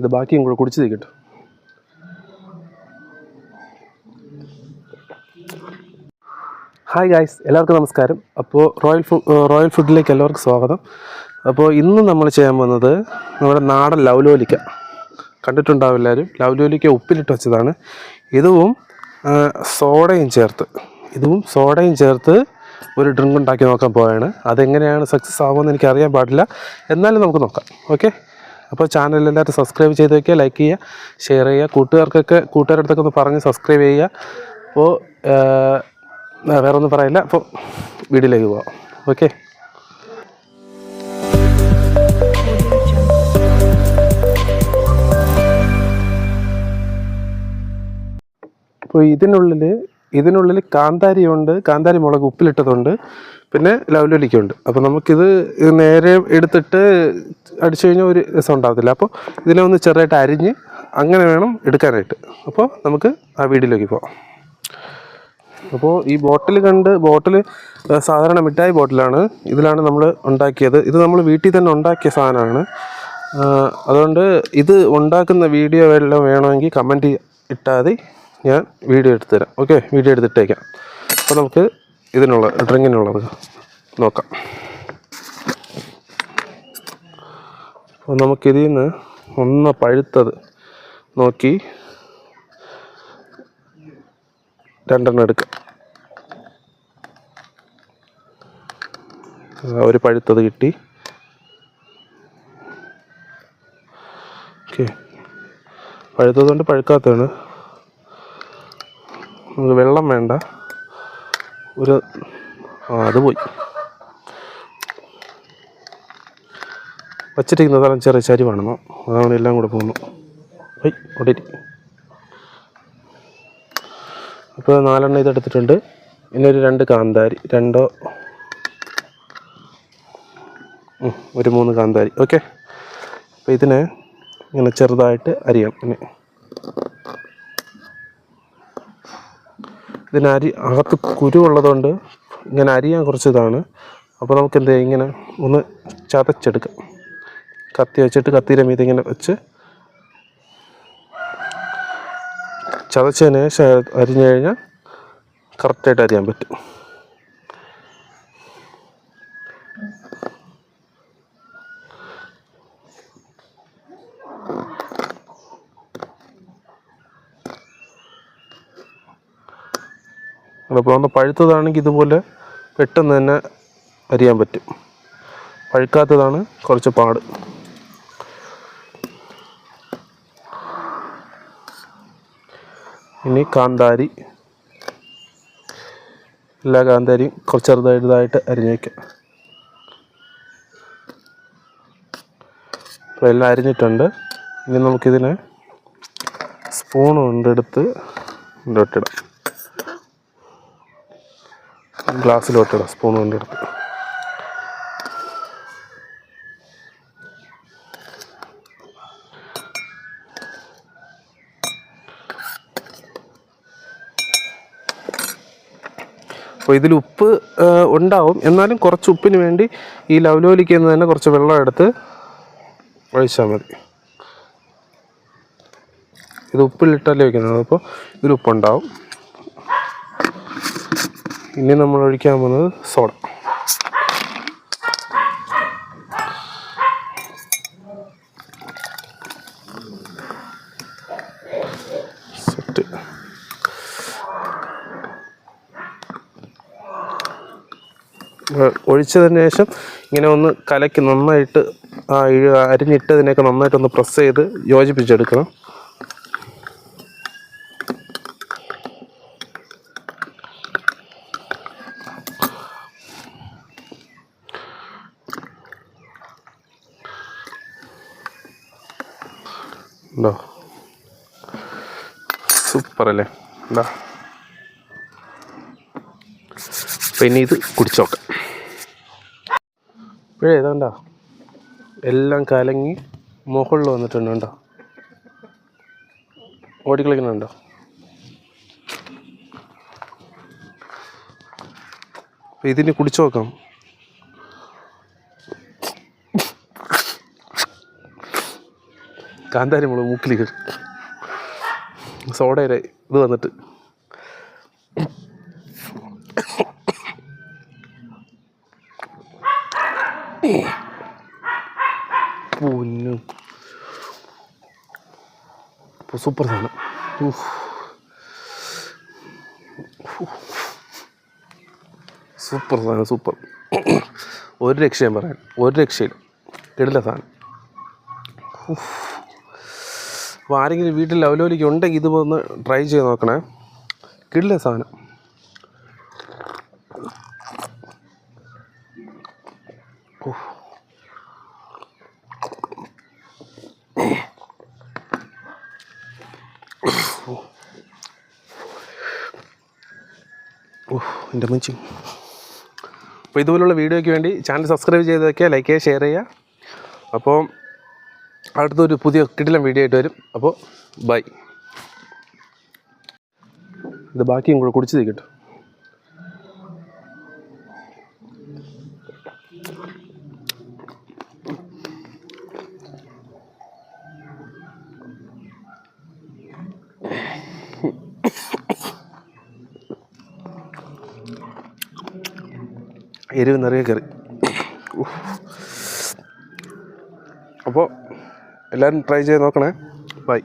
ഇത് ബാക്കിയും കൂടെ കുടിച്ച് തീക്കട്ടെ ഹായ് ഗായ്സ് എല്ലാവർക്കും നമസ്കാരം. അപ്പോൾ റോയൽ ഫുഡ് റോയൽ ഫുഡിലേക്ക് എല്ലാവർക്കും സ്വാഗതം. അപ്പോൾ ഇന്ന് നമ്മൾ ചെയ്യാൻ പോകുന്നത് നമ്മുടെ നാടൻ ലൗലോലിക്ക. കണ്ടിട്ടുണ്ടാവും എല്ലാവരും. ലൗലോലിക്ക ഉപ്പിലിട്ട് വെച്ചതാണ്. ഇതും സോഡയും ചേർത്ത്. ഇതും സോഡയും ചേർത്ത് ഒരു ഡ്രിങ്ക് ഉണ്ടാക്കി നോക്കാൻ പോവുകയാണ് അതെങ്ങനെയാണ് സക്സസ് ആകുമെന്ന് എനിക്ക് അറിയാൻ പാടില്ല. എന്നാലും നമുക്ക് നോക്കാം. ഓക്കെ അപ്പോൾ ചാനൽ എല്ലാവരും സബ്സ്ക്രൈബ് ചെയ്ത് വയ്ക്കുക ലൈക്ക് ചെയ്യുക ഷെയർ ചെയ്യുക. കൂട്ടുകാർക്കൊക്കെ കൂട്ടുകാരുടെ അടുത്തൊക്കെ ഒന്ന് പറഞ്ഞ് സബ്സ്ക്രൈബ് ചെയ്യുക. അപ്പോൾ വേറെ ഒന്നും പറയില്ല. അപ്പോൾ വീഡിയോയിലേക്ക് പോവാം. ഓക്കെ അപ്പോൾ ഇതിനുള്ളിൽ ഇതിനുള്ളിൽ കാന്താരിയുണ്ട് കാന്താരി മുളക് ഉപ്പിലിട്ടതുണ്ട് പിന്നെ ലവ്ലൊലിക്കുണ്ട് അപ്പോൾ നമുക്കിത് നേരെ എടുത്തിട്ട് അടിച്ചു കഴിഞ്ഞാൽ ഒരു രസം ഉണ്ടാകത്തില്ല അപ്പോൾ ഇതിനെ ഒന്ന് ചെറുതായിട്ട് അരിഞ്ഞ് അങ്ങനെ വേണം എടുക്കാനായിട്ട്. അപ്പോൾ നമുക്ക് ആ വീഡിയോയിലേക്ക് പോവാം. അപ്പോൾ ഈ ബോട്ടിൽ കണ്ട് ബോട്ടിൽ സാധാരണ മിഠായി ബോട്ടിലാണ് ഇതിലാണ് നമ്മൾ ഉണ്ടാക്കിയത്. ഇത് നമ്മൾ വീട്ടിൽ തന്നെ ഉണ്ടാക്കിയ സാധനമാണ്. അതുകൊണ്ട് ഇത് ഉണ്ടാക്കുന്ന വീഡിയോ എല്ലാം വേണമെങ്കിൽ കമന്റ് ഇട്ടാൽ മതി. ഞാൻ വീഡിയോ എടുത്തു തരാം ഓക്കെ വീഡിയോ എടുത്തിട്ടേക്കാം. അപ്പോൾ നമുക്ക് ഇതിനുള്ള ഡ്രിങ്കിനുള്ളത് നോക്കാം. അപ്പോൾ നമുക്കിതിൽ നിന്ന് ഒന്ന് പഴുത്തത് നോക്കി രണ്ടെണ്ണം എടുക്കാം. ഒരു പഴുത്തത് കിട്ടി. ഓക്കെ പഴുത്തത് കൊണ്ട് പഴുക്കാത്തതാണ്. നമുക്ക് വെള്ളം വേണ്ട. ഒരു അത് പോയി. വച്ചിരിക്കുന്ന സ്ഥലം ചെറിയ ചരിവാണെന്നോ അതാണ് എല്ലാം കൂടെ പോകുന്നു. പോയി ഓടി അപ്പോൾ നാലെണ്ണം ഇതെടുത്തിട്ടുണ്ട്. പിന്നെ ഒരു രണ്ട് കാന്താരി രണ്ടോ ഒരു മൂന്ന് കാന്താരി. ഓക്കെ. അപ്പോൾ ഇതിനെ ഇങ്ങനെ ചെറുതായിട്ട് അരിയാം. പിന്നെ ഇതിന് അരി അകത്ത് കുരുവുള്ളതുകൊണ്ട് ഇങ്ങനെ അരിയാൻ കുറച്ച് ഇതാണ് അപ്പോൾ നമുക്ക് എന്ത് ചെയ്യാം ഇങ്ങനെ ഒന്ന് ചതച്ചെടുക്കാം. കത്തി വെച്ചിട്ട് കത്തിയുടെ മീതെ ഇങ്ങനെ വെച്ച് ചതച്ചതിന് ശേഷം അരിഞ്ഞു കഴിഞ്ഞാൽ കറക്റ്റായിട്ട് അരിയാൻ പറ്റും. അപ്പോൾ ഒന്ന് പഴുത്തതാണെങ്കിൽ ഇതുപോലെ പെട്ടെന്ന് തന്നെ അരിയാൻ പറ്റും. പഴുക്കാത്തതാണ് കുറച്ച് പാട്. ഇനി കാന്താരി. എല്ലാ കാന്താരിയും കുറച്ച് ചെറുതായിട്ട് അരിഞ്ഞ് വയ്ക്കാം അപ്പോൾ എല്ലാം അരിഞ്ഞിട്ടുണ്ട്. ഇനി നമുക്കിതിനെ സ്പൂൺ കൊണ്ടെടുത്ത് ഇടോട്ടിടാം ഗ്ലാസ്സിലോട്ടിടാം സ്പൂൺ കൊണ്ട് എടുത്ത്. അപ്പോൾ ഇതിൽ ഉപ്പ് ഉണ്ടാവും. എന്നാലും കുറച്ച് ഉപ്പിന് വേണ്ടി ഈ ലവലോലിക്ക് എന്ന് തന്നെ കുറച്ച് വെള്ളം എടുത്ത് ഒഴിച്ചാൽ മതി. ഇത് ഉപ്പിലിട്ടല്ലേ വയ്ക്കുന്നത്? അപ്പോൾ ഇതിൽ ഉപ്പുണ്ടാവും. ഇനി നമ്മൾ ഒഴിക്കാൻ പോകുന്നത് സോഡ. ഒഴിച്ചതിന് ശേഷം ഇങ്ങനെ ഒന്ന് കലക്കി നന്നായിട്ട് ആ അരിഞ്ഞിട്ടതിനെയൊക്കെ നന്നായിട്ടൊന്ന് പ്രസ് ചെയ്ത് യോജിപ്പിച്ചെടുക്കണം. ഉണ്ടോ സൂപ്പർ അല്ലേ എന്താ പിന്നെ ഇത് കുടിച്ചു ഇപ്പോഴേ ഏതാണ്ടാ എല്ലാം കലങ്ങി മുകളിൽ വന്നിട്ടുണ്ട് കണ്ടോ? ഓടിക്കളിക്കുന്നുണ്ടോ? ഇതിന് കുടിച്ചു നോക്കാം. കാന്താരി മുളക് മൂക്കിൽ കയറി. സോഡയുടെ ഇത് വന്നിട്ട്. സൂപ്പർ സാധനം. സൂപ്പർ സാധനം സൂപ്പർ ഒരു രക്ഷയും പറയാൻ ഒരു രക്ഷയില്ല. കിടില സാധനം. അപ്പോൾ ആരെങ്കിലും വീട്ടിൽ ലവലോലിക്ക് ഉണ്ടെങ്കിൽ ഇത് ഒന്ന് ട്രൈ ചെയ്ത് നോക്കണേ. കിടില സാധനം. ഓഹ് എന്റെ മഞ്ചി അപ്പോൾ ഇതുപോലുള്ള വീഡിയോയ്ക്ക് വേണ്ടി ചാനൽ സബ്സ്ക്രൈബ് ചെയ്ത് വയ്ക്കുക ലൈക്ക് ചെയ്യുക ഷെയർ ചെയ്യുക. അപ്പോൾ അടുത്തൊരു പുതിയ കിടിലം വീഡിയോ ആയിട്ട് വരും. അപ്പോൾ ബൈ ഇത് ബാക്കിയും കൂടെ കുടിച്ച് തീക്കട്ടെ എരിവ് നിറയെ കയറി. അപ്പോൾ എല്ലാവരും ട്രൈ ചെയ്ത് നോക്കണേ. ബൈ